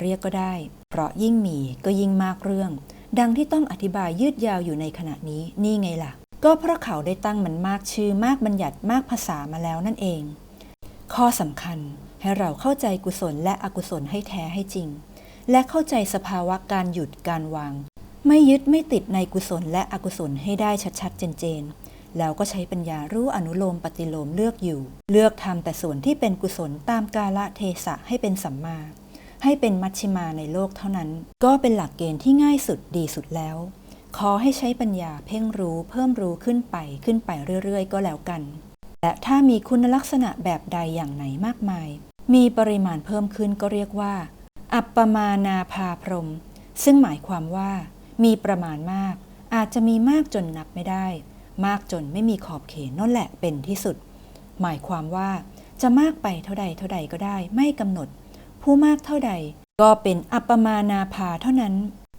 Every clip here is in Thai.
เรียกก็ได้ เพราะยิ่งมีก็ยิ่งมากเรื่อง ดังที่ต้องอธิบายยืดยาวอยู่ในขณะนี้นี่ไงล่ะ ก็เพราะเขาได้ตั้งมันมากชื่อมากบัญญัติมากภาษามาแล้วนั่นเอง ข้อสำคัญให้เราเข้าใจกุศลและอกุศลให้แท้ให้จริง และเข้าใจสภาวะการหยุดการวาง ไม่ยึดไม่ติดในกุศลและอกุศลให้ได้ชัดๆ เจนๆ แล้วก็ใช้ปัญญารู้อนุโลมปฏิโลมเลือกอยู่ เลือกทำแต่ส่วนที่เป็นกุศลตามกาละเทศะให้เป็นสัมมา ให้เป็นมัชชิมาในโลกเท่านั้น ก็เป็นหลักเกณฑ์ที่ง่ายสุดดีสุดแล้ว ขอให้ใช้ปัญญาเพ่งรู้เพิ่มรู้ขึ้นไปขึ้นไปเรื่อยๆ ก็แล้วกัน และถ้ามีคุณลักษณะแบบใดอย่างไหนมากมาย มีปริมาณเพิ่มขึ้นก็เรียกว่า อัปปมานาภาพรม ซึ่งหมายความว่า มีประมาณมาก อาจจะมีมากจนนับไม่ได้ มากจนไม่มีขอบเขตนั่นแหละเป็นที่สุด หมายความว่าจะมากไปเท่าใดเท่าใดก็ได้ไม่กำหนด ผู้มากเท่าใด ก็เป็นอัปปมานาภาเท่านั้น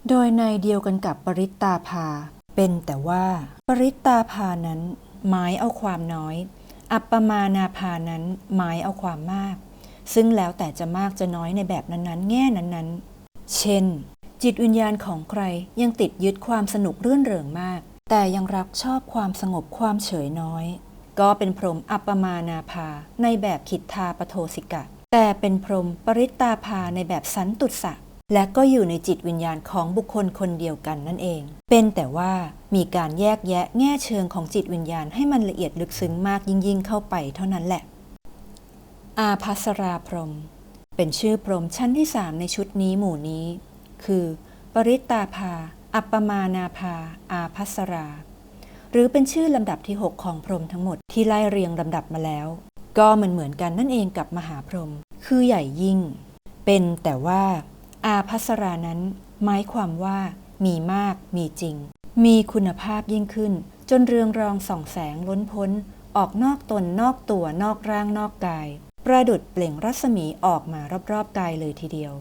โดยในเดียวกันกับปริตตาภา เป็นแต่ว่า ปริตตาภานั้นหมายเอาความน้อย อัปปมานาภานั้นหมายเอาความมาก ซึ่งแล้วแต่จะมากจะน้อยในแบบนั้นๆ แง่นั้นๆ เช่น จิตวิญญาณของใครยังติดยึดความสนุกเรื่อนเริงมาก แต่ยังรักชอบความสงบความเฉยน้อย ก็เป็นพรหมอัปปมานาภาในแบบขิทธาปโทสิกะ แต่เป็นพรหมปริตตาภาในแบบสันตุสะและก็อยู่ในจิตวิญญาณของบุคคลคนเดียวกันนั่นเอง เป็นแต่ว่ามีการแยกแยะแง่เชิงของจิตวิญญาณให้มันละเอียดลึกซึ้งมากยิ่งๆเข้าไปเท่านั้นแหละ อาภัสราพรหมเป็นชื่อพรหมชั้นที่สามในชุดนี้หมู่นี้ คือ ปริตตาภา อัปปมานาภา อาภัสรา หรือเป็นชื่อลำดับที่ 6 ของพรหมทั้งหมดที่ไล่เรียงลำดับมาแล้ว ก็เหมือนเหมือนกันนั่นเองกับมหาพรหมคือใหญ่ยิ่ง เป็นแต่ว่าอาภัสรานั้นหมายความว่ามีมากมีจริง มีคุณภาพยิ่งขึ้น จนเรืองรองส่องแสงล้นพ้น ออกนอกตนนอกตัวนอกร่างนอกกาย ประดุดเปล่งรัศมีออกมารอบๆกายเลยทีเดียว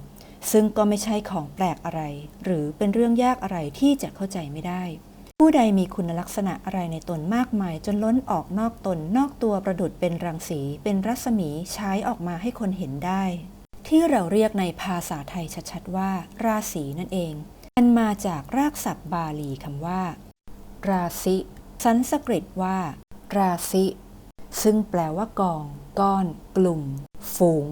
ซึ่งก็ไม่ใช่ของแปลกอะไร หรือเป็นเรื่องยากอะไรที่จะเข้าใจไม่ได้ ผู้ใดมีคุณลักษณะอะไรในตนมากมาย จนล้นออกนอกตนนอกตัวประดุดเป็นรังสี เป็นรัศมีใช้ออกมาให้คนเห็นได้ ที่เราเรียกในภาษาไทยชัดๆว่า ราศีนั่นเองมันมาจากรากศัพท์บาลีคำว่า ราศีสันสกฤตว่า ราศีซึ่งแปลว่ากอง ก้อน กลุ่ม ฝูง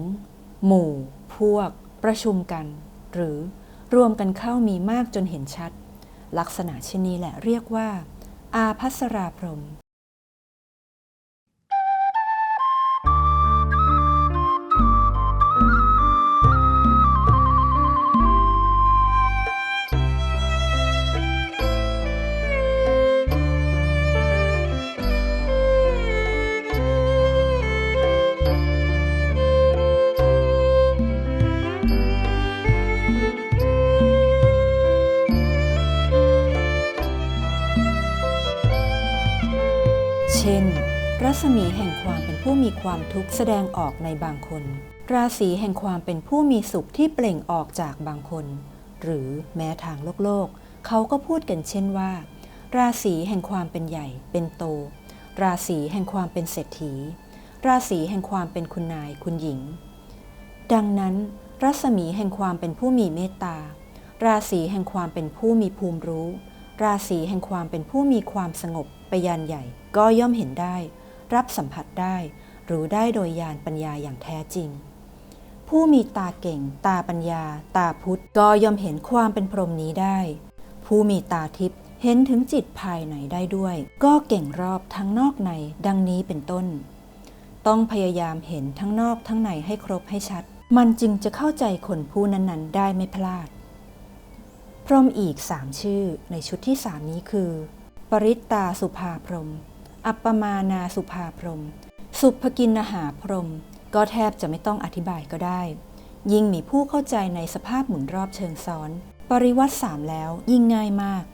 หมู่ พวก ประชุมกัน หรือ รวมกันเข้ามีมากจนเห็นชัด ลักษณะเช่นนี้แหละเรียกว่า อาพัสราพรม ศมีแห่งความเป็นผู้มีความทุกข์แสดงออกในบางคน ราศีแห่งความเป็นผู้มีสุขที่เปล่งออกจากบางคน หรือแม้ทางโลกโลก เขาก็พูดกันเช่นว่า ราศีแห่งความเป็นใหญ่ เป็นโต ราศีแห่งความเป็นเศรษฐี ราศีแห่งความเป็นคุณนายคุณหญิง ดังนั้น รัศมีแห่งความเป็นผู้มีเมตตา ราศีแห่งความเป็นผู้มีภูมิรู้ ราศีแห่งความเป็นผู้มีความสงบไปยานใหญ่ก็ย่อมเห็นได้ รับสัมผัสได้ รู้ได้โดยญาณปัญญาอย่างแท้จริง ผู้มีตาเก่ง ตาปัญญา ตาพุทธก็ย่อมเห็นความเป็นพรหมนี้ได้ ผู้มีตาทิพย์เห็นถึงจิตภายในได้ด้วย ก็เก่งรอบทั้งนอกในดังนี้เป็นต้น ต้องพยายามเห็นทั้งนอกทั้งในให้ครบให้ชัด มันจึงจะเข้าใจคนผู้นั้นๆ ได้ไม่พลาด พรหมอีกสามชื่อในชุดที่สามนี้คือ ปริตตาสุภาพรหม อัปปมานาสุภาพรม สุภกินหาพรม ก็แทบจะไม่ต้องอธิบายก็ได้ ยิ่งมีผู้เข้าใจในสภาพหมุนรอบเชิงซ้อน ปริวัติสามแล้วยิ่งง่ายมาก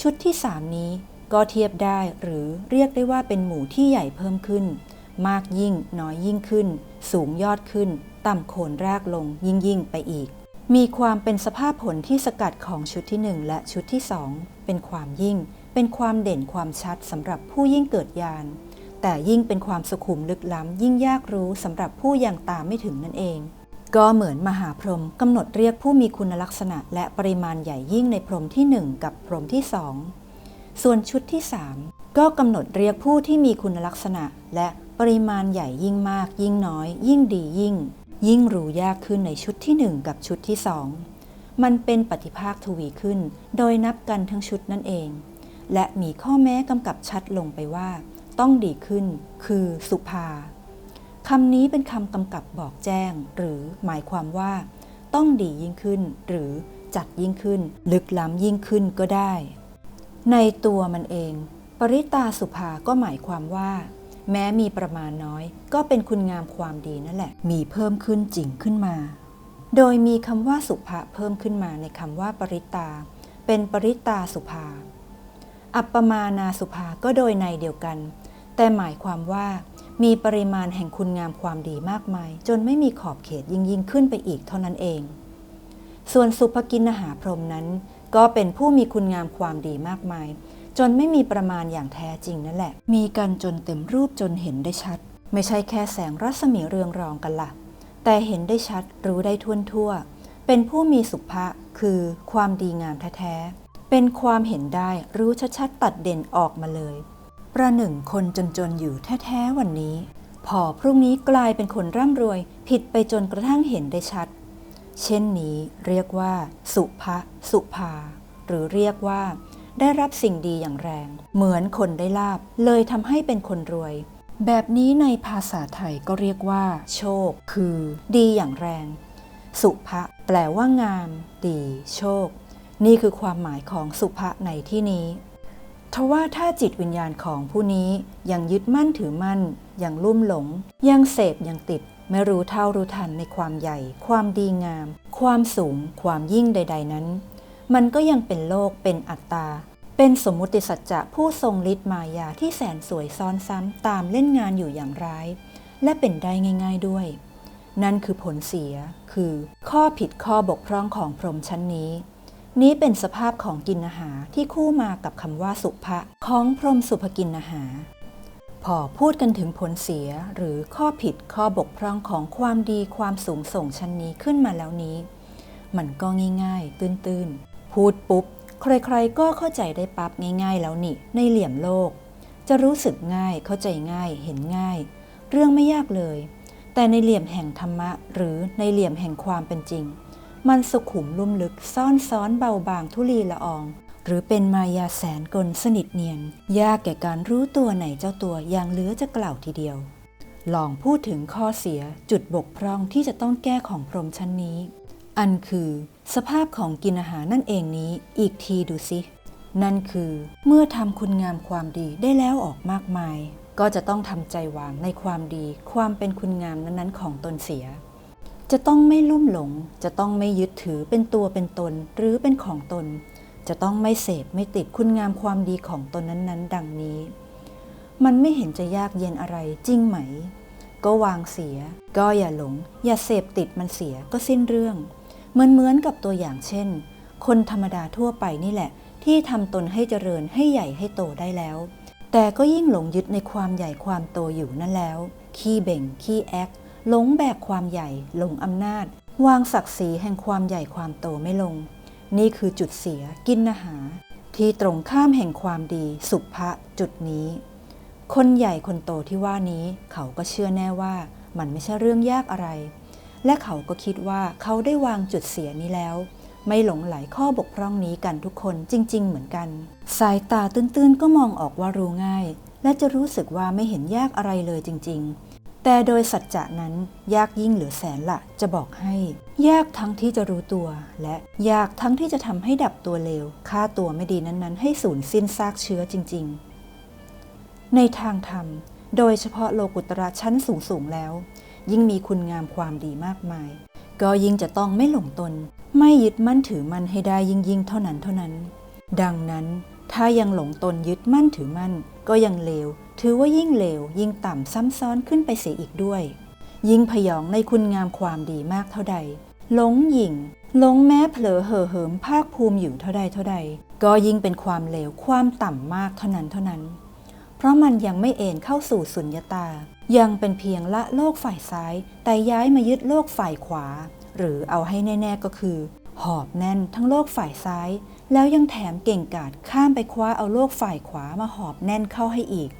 ชุดที่สามนี้ก็เทียบได้หรือเรียกได้ว่าเป็นหมู่ที่ใหญ่เพิ่มขึ้น มากยิ่งน้อยยิ่งขึ้น สูงยอดขึ้น ต่ำโคนรากลงยิ่งยิ่งไปอีก มีความเป็นสภาพผลที่สกัดของชุดที่หนึ่งและชุดที่สองเป็นความยิ่ง เป็นความเด่นความชัดสำหรับผู้ยิ่งเกิดญาณแต่ยิ่งเป็นความสุขุมลึกล้ำ ยิ่งยากรู้สำหรับผู้ยังตามไม่ถึงนั่นเอง ก็เหมือนมหาพรหมกำหนดเรียกผู้มีคุณลักษณะ และปริมาณใหญ่ยิ่งในพรหมที่หนึ่งกับพรหมที่สองส่วนชุดที่สามก็กำหนดเรียกผู้ที่มีคุณลักษณะ และปริมาณใหญ่ยิ่งมาก ยิ่งน้อย ยิ่งดียิ่ง ยิ่งรู้ยากขึ้นในชุดที่หนึ่งกับชุดที่สองมันเป็นปฏิภาคทวีขึ้น โดยนับกันทั้งชุดนั่นเอง และมีข้อแม้กำกับชัดลงไปว่า ต้องดีขึ้น คือสุภาคำนี้เป็นคำกำกับบอกแจ้ง หรือหมายความว่า ต้องดียิ่งขึ้น หรือจัดยิ่งขึ้น ลึกล้ำยิ่งขึ้นก็ได้ ในตัวมันเอง ปริตาสุภาก็หมายความว่า แม้มีประมาณน้อย ก็เป็นคุณงามความดีนั่นแหละ มีเพิ่มขึ้นจริงขึ้นมา โดยมีคำว่าสุภาเพิ่มขึ้นมาในคำว่าปริตา เป็นปริตาสุภา อัปปมานาสุภาก็โดยในเดียวกัน แต่หมายความว่ามีปริมาณแห่งคุณงามความดีมากมาย จนไม่มีขอบเขตยิ่งยิ่งขึ้นไปอีกเท่านั้นเอง ส่วนสุภกินหาพรมนั้น ก็เป็นผู้มีคุณงามความดีมากมาย จนไม่มีประมาณอย่างแท้จริงนั่นแหละ มีกันจนเต็มรูปจนเห็นได้ชัด ไม่ใช่แค่แสงรัศมีเรืองรองกันละ่ะ แต่เห็นได้ชัดรู้ได้ทั่วทั่วเป็นผู้มีสุภะคือความดีงามแท้ เป็นความเห็นได้รู้ชัดๆตัดเด่นออกมาเลย ประหนึ่งคนจนๆอยู่แท้ๆวันนี้ พอพรุ่งนี้กลายเป็นคนร่ำรวย ผิดไปจนกระทั่งเห็นได้ชัด เช่นนี้เรียกว่า สุภะสุภา หรือเรียกว่า ได้รับสิ่งดีอย่างแรง เหมือนคนได้ลาบ เลยทำให้เป็นคนรวย แบบนี้ในภาษาไทยก็เรียกว่า โชค คือ ดีอย่างแรง สุภะแปลว่างาม ดี โชค นี่คือความหมายของสุภะในที่นี้ทว่าถ้าจิตวิญญาณของผู้นี้ยังยึดมั่นถือมั่น ยังลุ่มหลง ยังเสพยังติด ไม่รู้เท่ารู้ทันในความใหญ่ ความดีงาม ความสูง ความยิ่งใด ๆนั้น มันก็ยังเป็นโลกเป็นอัตตา เป็นสมมุติสัจจะผู้ทรงฤทธิ์มายาที่แสนสวยซ้อนซ้ำตามเล่นงานอยู่อย่างร้าย และเป็นได้ง่าย ๆด้วย นั่นคือผลเสียคือ ข้อผิดข้อบกพร่องของพรหมชั้นนี้ นี้เป็นสภาพของกินอาหารที่คู่มากับคำว่าสุภะของพรมสุภกินอาหารพอพูดกันถึงผลเสียหรือข้อผิดข้อบกพร่องของความดีความสูงส่งชั้นนี้ขึ้นมาแล้วนี้ มันก็ง่ายๆ ตื้นๆ พูดปุ๊บ ใครๆก็เข้าใจได้ปั๊บง่ายๆ แล้วนี่ ในเหลี่ยมโลก จะรู้สึกง่ายเข้าใจง่ายเห็นง่าย เรื่องไม่ยากเลย แต่ในเหลี่ยมแห่งธรรมะ หรือในเหลี่ยมแห่งความเป็นจริง มันสุขุมลุ่มลึกซ่อนซ้อนเบาบางทุลีละออง หรือเป็นมายาแสนกลสนิทเนียน ยากแก่การรู้ตัวไหนเจ้าตัวอย่างเหลือจะกล่าวทีเดียว ลองพูดถึงข้อเสียจุดบกพร่องที่จะต้องแก้ของพรมชั้นนี้ อันคือสภาพของกินอาหารนั่นเองนี้อีกทีดูสิ นั่นคือเมื่อทำคุณงามความดีได้แล้วออกมากมาย ก็จะต้องทำใจวางในความดี ความเป็นคุณงามนั้นๆของตนเสีย จะต้องไม่ลุ่มหลง จะต้องไม่ยึดถือเป็นตัวเป็นตน หรือเป็นของตน จะต้องไม่เสพไม่ติดคุณงามความดีของตนนั้นๆ ดังนี้ มันไม่เห็นจะยากเย็นอะไรจริงไหม ก็วางเสีย ก็อย่าหลง อย่าเสพติดมันเสียก็สิ้นเรื่อง เหมือนเหมือนกับตัวอย่างเช่น คนธรรมดาทั่วไปนี่แหละ ที่ทำตนให้เจริญให้ใหญ่ให้โตได้แล้ว แต่ก็ยิ่งหลงยึดในความใหญ่ความโตอยู่นั่นแล้ว ขี้เบ่งขี้แอค หลงแบกความใหญ่หลงอำนาจ วางศักดิ์ศรีแห่งความใหญ่ความโตไม่ลง นี่คือจุดเสียกินนาหาที่ตรงข้ามแห่งความดีสุภะจุดนี้ คนใหญ่คนโตที่ว่านี้ เขาก็เชื่อแน่ว่ามันไม่ใช่เรื่องยากอะไร และเขาก็คิดว่าเขาได้วางจุดเสียนี้แล้ว ไม่หลงไหลข้อบกพร่องนี้กันทุกคนจริง ๆ เหมือนกัน สายตาตื้นๆก็มองออกว่ารู้ง่าย และจะรู้สึกว่าไม่เห็นยากอะไรเลยจริง ๆ แต่โดยสัจจะนั้นยากยิ่งเหลือแสนละจะบอกให้ ยากทั้งที่จะรู้ตัว และยากทั้งที่จะทำให้ดับตัวเลวฆ่าตัวไม่ดีนั้นๆ ให้สูญสิ้นซากเชื้อจริง ๆ ในทางธรรม โดยเฉพาะโลกุตระชั้นสูงๆแล้ว ยิ่งมีคุณงามความดีมากมาย ก็ยิ่งจะต้องไม่หลงตน ไม่ยึดมั่นถือมั่นให้ได้ยิ่งยิ่งเท่านั้นเท่านั้น ดังนั้นถ้ายังหลงตนยึดมั่นถือมั่นก็ยังเลว ถือว่ายิ่งเลวยิ่งต่ำซ้ำซ้อนขึ้นไปเสียอีกด้วย ยิ่งพยองในคุณงามความดีมากเท่าใดหลงหยิ่งหลงแม้เผลอเห่อเหิมภาคภูมิอยู่เท่าใดเท่าใด ก็ยิ่งเป็นความเลวความต่ำมากเท่านั้นเท่านั้น เพราะมันยังไม่เอ็นเข้าสู่สุญญตา ยังเป็นเพียงละโลกฝ่ายซ้าย แต่ย้ายมายึดโลกฝ่ายขวา หรือเอาให้แน่ๆก็คือ หอบแน่นทั้งโลกฝ่ายซ้าย แล้วยังแถมเก่งกาจข้ามไปคว้าเอาโลกฝ่ายขวามาหอบแน่นเข้าให้อีก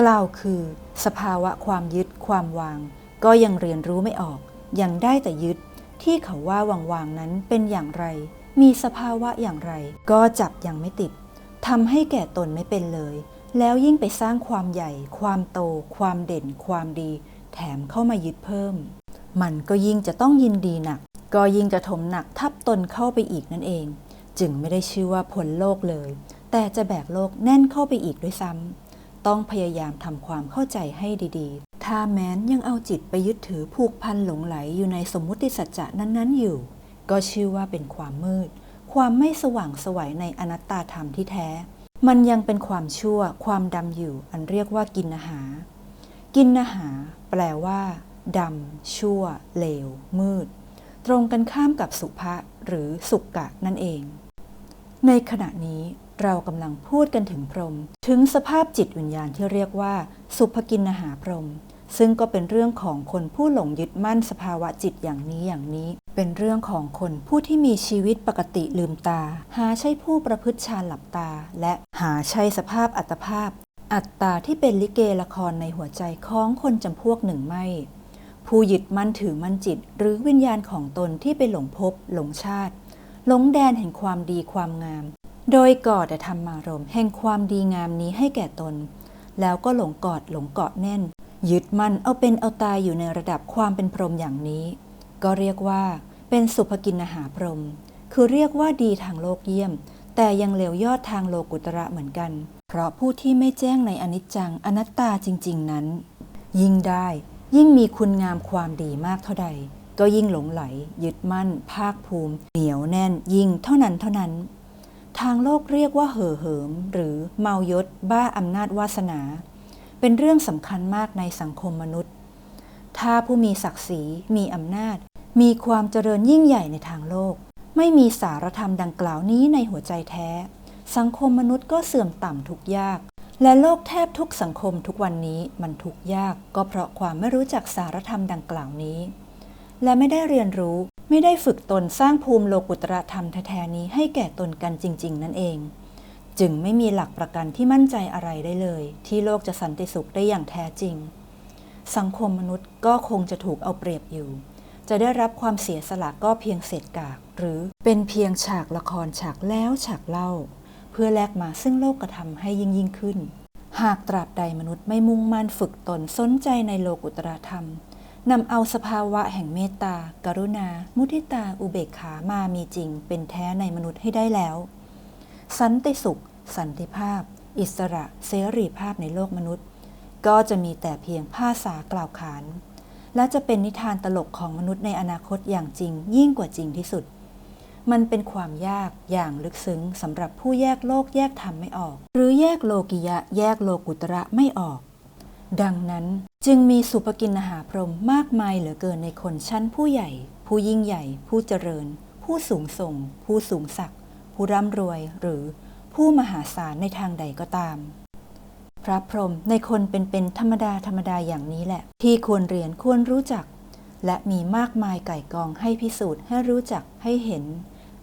กล่าวคือ สภาวะความยึดความวาง ก็ยังเรียนรู้ไม่ออก ยังได้แต่ยึด ที่เขาว่าวางวางๆนั้นเป็นอย่างไร มีสภาวะอย่างไร ก็จับยังไม่ติดทำให้แก่ตนไม่เป็นเลย แล้วยิ่งไปสร้างความใหญ่ ความโต ความเด่น ความดี แถมเข้ามายึดเพิ่ม มันก็ยิ่งจะต้องยินดีหนัก ก็ยิ่งจะถมหนักทับตนเข้าไปอีกนั่นเอง จึงไม่ได้ชื่อว่าพ้นโลกเลย แต่จะแบกโลกแน่นเข้าไปอีกด้วยซ้ำ ต้องพยายามทำความเข้าใจให้ดีๆ ถ้าแม้นยังเอาจิตไปยึดถือผูกพันหลงไหลอยู่ในสมมุติสัจจะนั้นๆอยู่ ก็ชื่อว่าเป็นความมืด ความไม่สว่างสวัยในอนัตตาธรรมที่แท้ มันยังเป็นความชั่ว ความดำอยู่ อันเรียกว่ากินนาหา กินนาหา แปลว่าดำชั่ว เลว มืด ตรงกันข้ามกับสุภะหรือสุกกะนั่นเอง ในขณะนี้เรากำลังพูดกันถึงพรหมถึงสภาพจิตวิญญาณที่เรียกว่า สุภกินาหาพรหมซึ่งก็เป็นเรื่องของคนผู้หลงยึดมั่นสภาวะจิตอย่างนี้อย่างนี้ เป็นเรื่องของคนผู้ที่มีชีวิตปกติลืมตา หาใช่ผู้ประพฤติฌานหลับตา และหาใช่สภาพอัตภาพ อัตตาที่เป็นลิเกละครในหัวใจของคนจำพวกหนึ่งไม่ ผู้ยึดมั่นถือมั่นจิต หรือวิญญาณของตนที่ไปหลงภพหลงชาติ หลงแดนแห่งความดีความงาม โดยกอแต่ธรรมารมแห่งความดีงามนี้ให้แก่ตน แล้วก็หลงกอดหลงเกาะแน่น ยึดมั่นเอาเป็นเอาตายอยู่ในระดับความเป็นพรหมอย่างนี้ ก็เรียกว่าเป็นสุภกินนาหาพรหมคือเรียกว่าดีทางโลกเยี่ยม แต่ยังเลวยอดทางโลกุตระเหมือนกัน เพราะผู้ที่ไม่แจ้งในอนิจจังอนัตตาจริง ๆ นั้น ยิ่งได้ยิ่งมีคุณงามความดีมากเท่าใด ก็ยิ่งหลงไหล ยึดมั่น ภาคภูมิ เหนียวแน่น ยิ่งเท่านั้นเท่านั้น ทางโลกเรียกว่าเห่อเหิม หรือเมายศ บ้าอำนาจวาสนา เป็นเรื่องสำคัญมากในสังคมมนุษย์ ถ้าผู้มีศักดิ์ศรี มีอำนาจ มีความเจริญยิ่งใหญ่ในทางโลก ไม่มีสารธรรมดังกล่าวนี้ในหัวใจแท้ สังคมมนุษย์ก็เสื่อมต่ำทุกยากและโลกแทบทุกสังคมทุกวันนี้มันทุกยากก็เพราะความไม่รู้จักสารธรรมดังกล่าวนี้ และไม่ได้เรียนรู้ ไม่ได้ฝึกตนสร้างภูมิโลกุตระธรรมแท้ๆนี้ให้แก่ตนกันจริง ๆ นั่นเอง จึงไม่มีหลักประกันที่มั่นใจอะไรได้เลย ที่โลกจะสันติสุขได้อย่างแท้จริง สังคมมนุษย์ก็คงจะถูกเอาเปรียบอยู่ จะได้รับความเสียสละก็เพียงเศษกาก หรือเป็นเพียงฉากละครฉากแล้วฉากเล่า เพื่อแลกมาซึ่งโลกกระทำให้ยิ่งยิ่งขึ้น หากตราบใดมนุษย์ไม่มุ่งมั่นฝึกตนสนใจในโลกุตระธรรม นำเอาสภาวะแห่งเมตตา กรุณา มุทิตา อุเบกขามามีจริง เป็นแท้ในมนุษย์ให้ได้แล้ว สันติสุข สันติภาพ อิสระ เสรีภาพในโลกมนุษย์ ก็จะมีแต่เพียงภาษากล่าวขาน และจะเป็นนิทานตลกของมนุษย์ในอนาคตอย่างจริง ยิ่งกว่าจริงที่สุด มันเป็นความยากอย่างลึกซึ้งสำหรับผู้แยกโลกแยกธรรมไม่ออก หรือแยกโลกิยะ แยกโลกุตระไม่ออก ดังนั้นจึงมีสุภกินหาพรหมมากมายเหลือเกินในคนชั้นผู้ใหญ่ ผู้ยิ่งใหญ่ ผู้เจริญ ผู้สูงส่ง ผู้สูงศักดิ์ผู้ร่ำรวยหรือผู้มหาศาลในทางใดก็ตาม พระพรหมในคนเป็นๆธรรมดาธรรมดาอย่างนี้แหละ ที่ควรเรียนควรรู้จัก และมีมากมายไก่กองให้พิสูจน์ให้รู้จักให้เห็น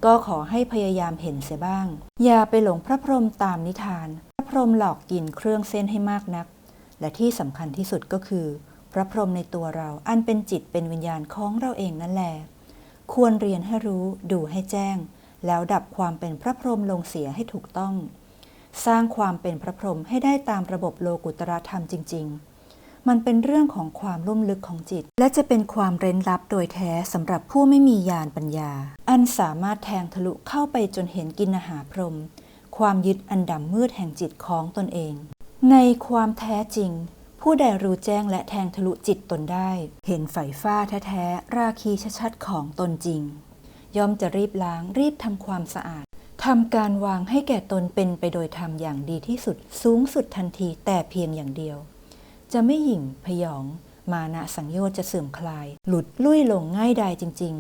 ก็ขอให้พยายามเห็นเสียบ้าง อย่าไปหลงพระพรหมตามนิทาน พระพรหมหลอกกินเครื่องเส้นให้มากนัก และที่สำคัญที่สุดก็คือ พระพรหมในตัวเราอันเป็นจิตเป็นวิญญาณของเราเองนั่นแหละควรเรียนให้รู้ดูให้แจ้ง แล้วดับความเป็นพระพรหมลงเสียให้ถูกต้อง สร้างความเป็นพระพรหมให้ได้ตามระบบโลกุตรธรรมจริง ๆ มันเป็นเรื่องของความลุ่มลึกของจิต และจะเป็นความเร้นลับโดยแท้สำหรับผู้ไม่มีญาณปัญญา อันสามารถแทงทะลุเข้าไปจนเห็นกินอาหาพรหมความยึดอันดำมืดแห่งจิตของตนเอง ในความแท้จริง ผู้ใดรู้แจ้งและแทงทะลุจิตตนได้ เห็นไฟฟ้าแท้ๆราคีชัดๆของตนจริง ย่อมจะรีบล้างรีบทำความสะอาดทำการวางให้แก่ตนเป็นไปโดยธรรมอย่างดีที่สุดสูงสุดทันทีแต่เพียงอย่างเดียว จะไม่หยิ่งพยอง มานะสังโยชน์จะเสื่อมคลาย หลุดลุ่ยลงง่ายดายจริง